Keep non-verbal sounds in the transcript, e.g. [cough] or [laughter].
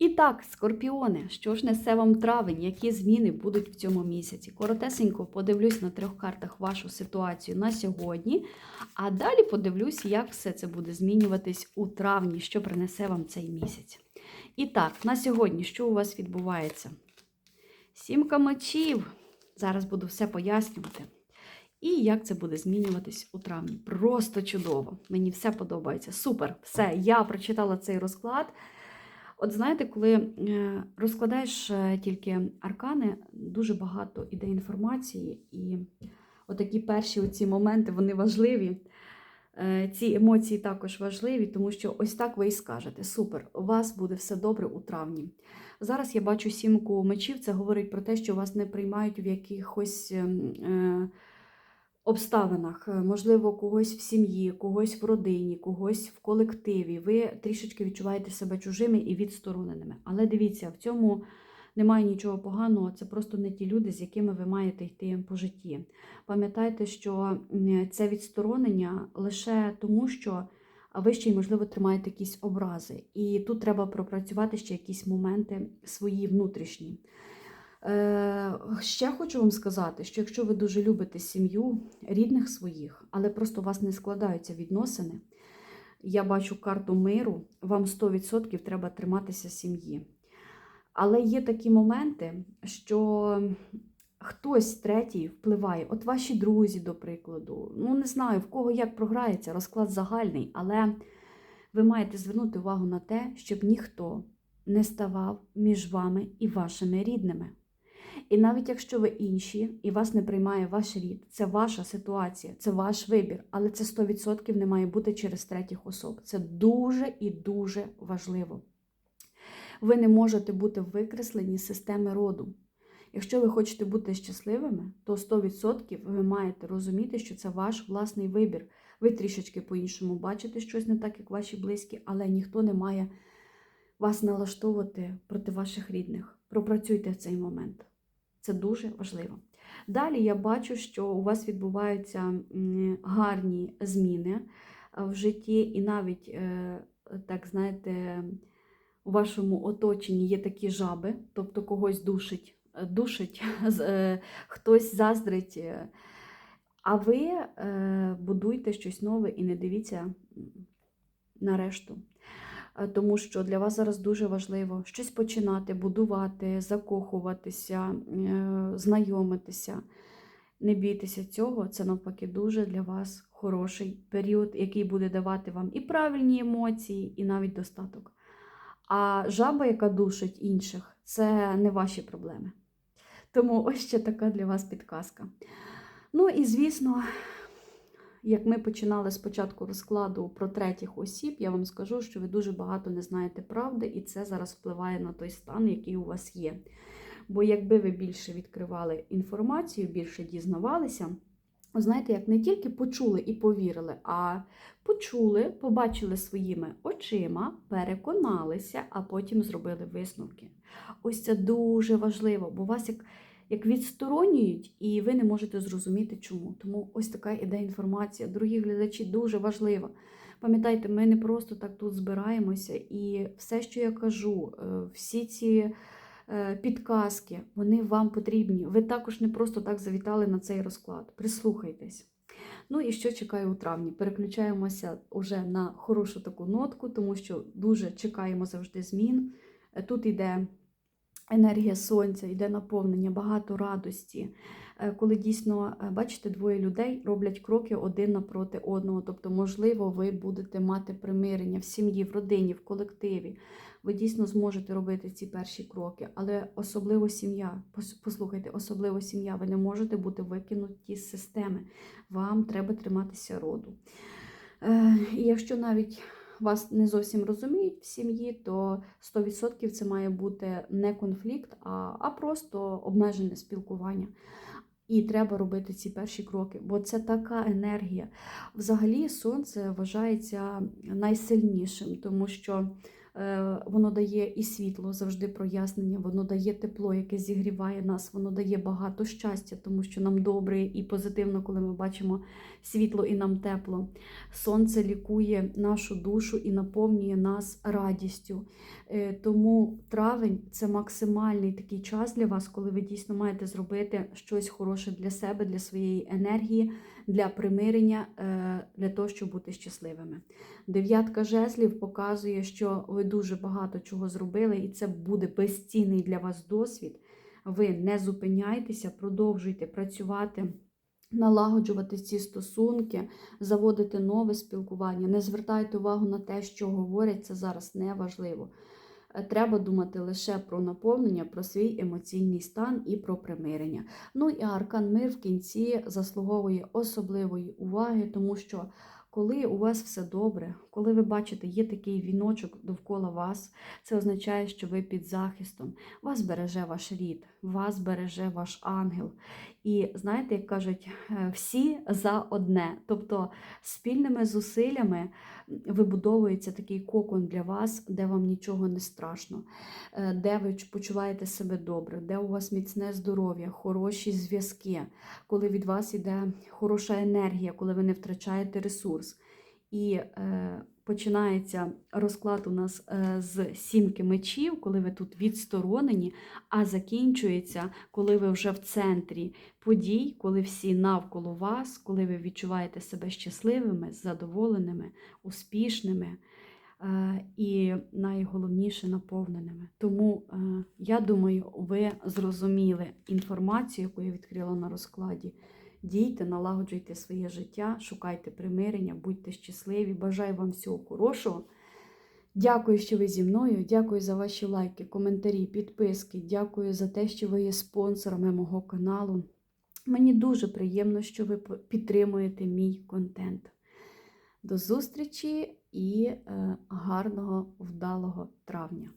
І так, скорпіони, що ж несе вам травень, які зміни будуть в цьому місяці? Коротесенько подивлюсь на трьох картах вашу ситуацію на сьогодні, а далі подивлюсь, як все це буде змінюватись у травні, що принесе вам цей місяць. І так, на сьогодні, що у вас відбувається? Сімка мечів. Зараз буду все пояснювати. І як це буде змінюватись у травні. Просто чудово. Мені все подобається. Супер. Все, я прочитала цей розклад. От знаєте, коли е, розкладаєш е, тільки аркани, дуже багато іде інформації, і отакі перші оці моменти вони важливі. Е, Ці емоції також важливі, тому що ось так ви і скажете: супер, у вас буде все добре у травні. Зараз я бачу сімку мечів, це говорить про те, що вас не приймають в якихось ем, обставинах, Е, можливо, когось в сім'ї, когось в родині, когось в колективі. Ви трішечки відчуваєте себе чужими і відстороненими. Але дивіться, в цьому немає нічого поганого, це просто не ті люди, з якими ви маєте йти по житті. Пам'ятайте, що це відсторонення лише тому, що ви ще й, можливо, тримаєте якісь образи. І тут треба пропрацювати ще якісь моменти свої внутрішні. Е, ще хочу вам сказати, що якщо ви дуже любите сім'ю рідних своїх, але просто у вас не складаються відносини, я бачу карту миру, вам 100% треба триматися сім'ї. Але є такі моменти, що хтось третій впливає, от ваші друзі, до прикладу. Ну, не знаю, в кого як програється, розклад загальний, але ви маєте звернути увагу на те, щоб ніхто не ставав між вами і вашими рідними. І навіть якщо ви інші і вас не приймає ваш рід, це ваша ситуація, це ваш вибір, але це 100% не має бути через третіх особ. Це дуже і дуже важливо. Ви не можете бути викреслені з системи роду. Якщо ви хочете бути щасливими, то 100% ви маєте розуміти, що це ваш власний вибір. Ви трішечки по-іншому бачите щось не так, як ваші близькі, але ніхто не має вас налаштовувати проти ваших рідних. Пропрацюйте в цей момент. Це дуже важливо. Далі я бачу, що у вас відбуваються гарні зміни е, в житті, і навіть, е, так знаєте, у вашому оточенні є такі жаби, тобто когось душить, е, душить [laughs] хтось заздрить. А ви будуйте щось нове і не дивіться на решту. Е, Тому що для вас зараз дуже важливо щось починати, будувати, закохуватися, е, знайомитися. Не бійтеся цього, це навпаки дуже для вас хороший період, який буде давати вам і правильні емоції, і навіть достаток. А жаба, яка душить інших, це не ваші проблеми. Тому ось ще така для вас підказка. Ну і звісно, як ми починали спочатку розкладу про третіх осіб, я вам скажу, що ви дуже багато не знаєте правди, і це зараз впливає на той стан, який у вас є. Бо якби ви більше відкривали інформацію, більше дізнавалися, знаєте, як не тільки почули і повірили, а почули, побачили своїми очима, переконалися, а потім зробили висновки. Ось це дуже важливо, бо у вас як як відсторонюють, і ви не можете зрозуміти, чому. Тому ось така іде інформація. Дорогі глядачі, дуже важлива. Пам'ятайте, ми не просто так тут збираємося, і все, що я кажу, е, всі ці е, підказки, вони вам потрібні. Ви також не просто так завітали на цей розклад. Прислухайтесь. Ну і що чекаю у травні? Переключаємося уже на хорошу таку нотку, тому що дуже чекаємо завжди змін. Е, Тут йде енергія сонця, йде наповнення, багато радості. Е, Коли дійсно, е, бачите, двоє людей роблять кроки один напроти одного. Тобто, можливо, ви будете мати примирення в сім'ї, в родині, в колективі. Ви дійсно зможете робити ці перші кроки, але особливо сім'я. Послухайте, особливо сім'я. Ви не можете бути викинуті з системи. Вам треба триматися роду. Е, І якщо навіть вас не зовсім розуміють в сім'ї, то 100% це має бути не конфлікт, а, а просто обмежене спілкування. І треба робити ці перші кроки, бо це така енергія. Взагалі, сонце вважається найсильнішим, тому що Воно дає і світло, завжди прояснення, воно дає тепло, яке зігріває нас, воно дає багато щастя, тому що нам добре і позитивно, коли ми бачимо світло і нам тепло. Сонце лікує нашу душу і наповнює нас радістю. Е, Тому травень це максимальний такий час для вас, коли ви дійсно маєте зробити щось хороше для себе, для своєї енергії, для примирення, е, для того, щоб бути щасливими. Дев'ятка жезлів показує, що ви дуже багато чого зробили, і це буде безцінний для вас досвід. Ви не зупиняйтеся, продовжуйте працювати. Налагоджувати ці стосунки, заводити нове спілкування. Не звертайте увагу на те, що говорять, це зараз не важливо. Треба думати лише про наповнення, про свій емоційний стан і про примирення. Ну і аркан мир в кінці заслуговує особливої уваги, тому що коли у вас все добре, коли ви бачите, є такий віночок довкола вас, це означає, що ви під захистом. Вас береже ваш рід, вас береже ваш ангел. І знаєте, як кажуть, е, всі за одне. Тобто спільними зусиллями вибудовується такий кокон для вас, де вам нічого не страшно, е, де ви почуваєте себе добре, де у вас міцне здоров'я, хороші зв'язки, коли від вас йде хороша енергія, коли ви не втрачаєте ресурс. І е, починається розклад у нас е, з сімки мечів, коли ви тут відсторонені, а закінчується, коли ви вже в центрі подій, коли всі навколо вас, коли ви відчуваєте себе щасливими, задоволеними, успішними. е, І найголовніше наповненими. Тому е, я думаю, ви зрозуміли інформацію, яку я відкрила на розкладі. Дійте, налагоджуйте своє життя, шукайте примирення, будьте щасливі. Бажаю вам всього хорошого. Дякую, що ви зі мною. Дякую за ваші лайки, коментарі, підписки. Дякую за те, що ви є спонсорами мого каналу. Мені дуже приємно, що ви підтримуєте мій контент. До зустрічі і е, гарного, вдалого травня!